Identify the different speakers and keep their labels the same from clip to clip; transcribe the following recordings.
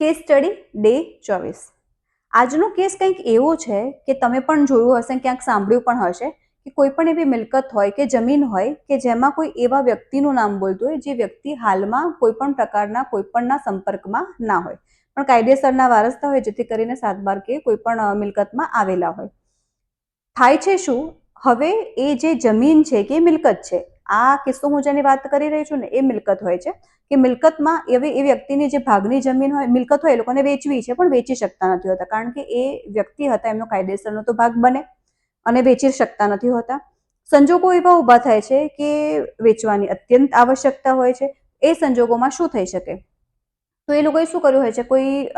Speaker 1: Case study day ચોવીસ. આજનો case કંઈક એવો છે કે તમે પણ જોયું હશે ક્યાંક સાંભળ્યું પણ હશે કે કોઈ પણ એવી મિલકત હોય કે જમીન હોય કે જેમાં કોઈ એવા વ્યક્તિનું નામ બોલતું હોય જે વ્યક્તિ હાલમાં કોઈ પણ પ્રકારના કોઈ પણના સંપર્કમાં ના હોય. પણ કાયદેસરના વારસતા હોય જેથી કરીને સાત બાર કે કોઈ પણ મિલકતમાં આવેલા હોય. થાય છે શું? હવે એ જે જમીન છે કે મિલકત છે આ કિસ્સો હું જેની વાત કરી રહી છું ને, એ મિલકત હોય છે. કે મિલકતમાં એવી, એ વ્યક્તિની જે ભાગની જમીન હોય, મિલકત હોય, એ લોકોને વેચવી છે, પણ વેચી શકતા નથી હોતા. કારણ કે એ વ્યક્તિ હતા, એમનો કાયદેસરનો તો ભાગ બને અને વેચી શકતા નથી હોતા. સંજોગો એવા ઊભા થાય છે કે વેચવાની અત્યંત આવશ્યકતા હોય છે. એ સંજોગોમાં શું થઈ શકે? તો એ લોકોએ શું કર્યું હોય છે? કોઈ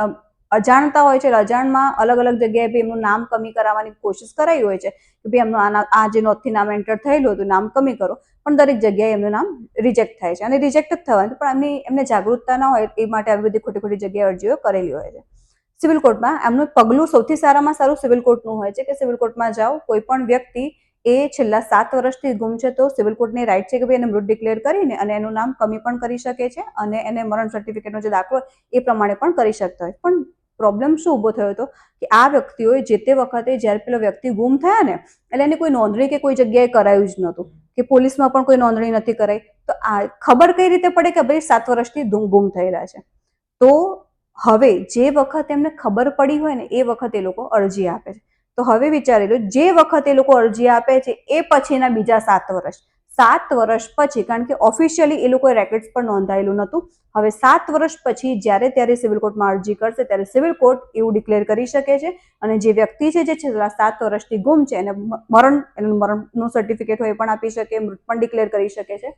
Speaker 1: અજાણતા હોય છે, અજાણમાં અલગ અલગ જગ્યાએ બી એમનું નામ કમી કરાવવાની કોશિશ કરાઈ હોય છે કે ભાઈ એમનું આ જે નોંધથી નામ એન્ટર થયેલું હતું નામ કમી કરો, પણ દરેક જગ્યાએ એમનું નામ રિજેક્ટ થાય છે. અને રિજેક્ટ જ થવાનું પણ એમની, એમને જાગૃતતા ના હોય એ માટે આવી બધી ખોટી ખોટી જગ્યાએ અરજીઓ કરેલી હોય છે. સિવિલ કોર્ટમાં એમનું પગલું સૌથી સારામાં સારું સિવિલ કોર્ટનું હોય છે કે સિવિલ કોર્ટમાં જાઓ, કોઈ પણ વ્યક્તિ એ છેલ્લા સાત વર્ષથી ગુમ છે તો સિવિલ કોર્ટની રાઈટ છે કે ભાઈ એને મૃત ડિક્લેર કરીને અને એનું નામ કમી પણ કરી શકે છે અને એને મરણ સર્ટિફિકેટનો જે દાખલો એ પ્રમાણે પણ કરી શકતા હોય. પણ પ્રોબ્લેમ શું ઊભો થયો હતો? કે આ વ્યક્તિઓએ જે તે વખતે જ્યારે પેલો વ્યક્તિ ગુમ થયા ને, એટલે એની કોઈ નોંધણી કે કોઈ જગ્યાએ કરાયું જ નહોતું. કે પોલીસમાં પણ કોઈ નોંધણી નથી કરાઈ. તો આ ખબર કઈ રીતે પડે કે ભાઈ સાત વર્ષથી ગુમ થયેલા છે? તો હવે જે વખત એમને ખબર પડી હોય ને, એ વખત એ લોકો અરજી આપે છે. તો હવે વિચારી લો જે વખત એ લોકો અરજી આપે છે એ પછીના બીજા સાત વર્ષ. સાત વર્ષ પછી, કારણ કે ઓફિશિયલી એ લોકોએ રેકોર્ડ્સ પર નોંધાયેલું નહોતું. હવે સાત વર્ષ પછી જ્યારે ત્યારે સિવિલ કોર્ટમાં અરજી કરશે, ત્યારે સિવિલ કોર્ટ એવું ડિક્લેર કરી શકે છે અને જે વ્યક્તિ છે જે છેલ્લા સાત વર્ષથી ગુમ છે, એને મરણ, એનું મરણનું સર્ટિફિકેટ હોય એ પણ આપી શકે, મૃત પણ ડિક્લેર કરી શકે છે.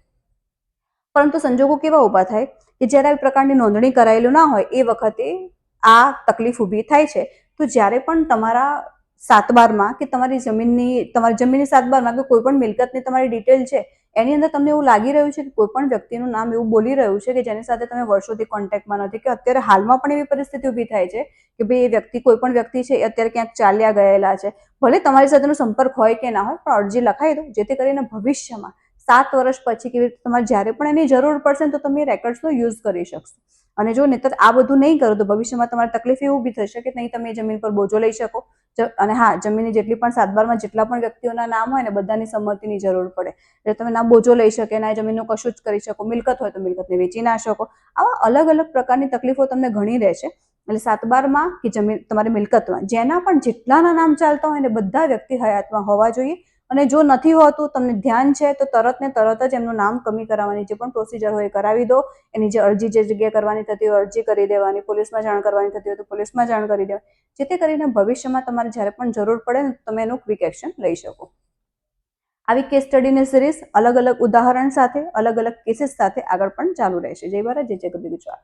Speaker 1: પરંતુ સંજોગો કેવા ઊભા થાય? કે જ્યારે આવી પ્રકારની નોંધણી કરાયેલું ના હોય, એ વખતે આ તકલીફ ઊભી થાય છે. તો જ્યારે પણ તમારા સાતબારમાં કે તમારી જમીનની તમારી જમીનની સાતબારમાં કે કોઈ પણ મિલકતની તમારી ડિટેલ છે, એની અંદર તમને એવું લાગી રહ્યું છે કે કોઈ પણ વ્યક્તિનું નામ એવું બોલી રહ્યું છે કે જેની સાથે તમે વર્ષોથી કોન્ટેક્ટમાં નથી, કે અત્યારે હાલમાં પણ એવી પરિસ્થિતિ ઊભી થાય છે કે ભાઈ એ વ્યક્તિ કોઈ પણ વ્યક્તિ છે એ અત્યારે ક્યાંક ચાલ્યા ગયેલા છે. ભલે તમારી સાથેનો સંપર્ક હોય કે ના હોય, પણ અરજી લખાઈ દો, જેથી કરીને ભવિષ્યમાં સાત વર્ષ પછી કેવી રીતે તમારે જ્યારે પણ એની જરૂર પડશે તો તમે રેકોર્ડ્સનો યુઝ કરી શકશો. અને જો નહીતર આ બધું નહીં કરો તો ભવિષ્યમાં તમારે તકલીફ એવું ઊભી થશે કે નહીં તમે જમીન પર બોજો લઈ શકો. અને હા, જમીનની જેટલી પણ સાતબારમાં જેટલા પણ વ્યક્તિઓના નામ હોય ને બધાની સંમતિની જરૂર પડે. એટલે તમે ના બોજો લઈ શકે, ના જમીનનું કશું જ કરી શકો. મિલકત હોય તો મિલકતને વેચી ના શકો. આવા અલગ અલગ પ્રકારની તકલીફો તમને ઘણી રહેશે. એટલે સાતબારમાં કે જમીન તમારી મિલકતમાં, જેના પણ જેટલાના નામ ચાલતા હોય ને બધા વ્યક્તિ હયાતમાં હોવા જોઈએ. અને જો નથી હોતું, તમને ધ્યાન છે, તો તરત ને તરત જ એમનું નામ કમી કરાવવાની જે પણ પ્રોસિજર હોય એ કરાવી દો. એની જે અરજી જે જગ્યાએ કરવાની થતી હોય, અરજી કરી દેવાની, પોલીસમાં જાણ કરવાની થતી હોય તો પોલીસમાં જાણ કરી દેવાની. જેથી કરીને ભવિષ્યમાં તમારે જ્યારે પણ જરૂર પડે ને, તમે એનું ક્વિક એક્શન લઈ શકો. આવી કેસ સ્ટડીની સિરીઝ અલગ અલગ ઉદાહરણ સાથે અલગ અલગ કેસીસ સાથે આગળ પણ ચાલુ રહેશે. જય ભારત, જય જય ગુજરાત.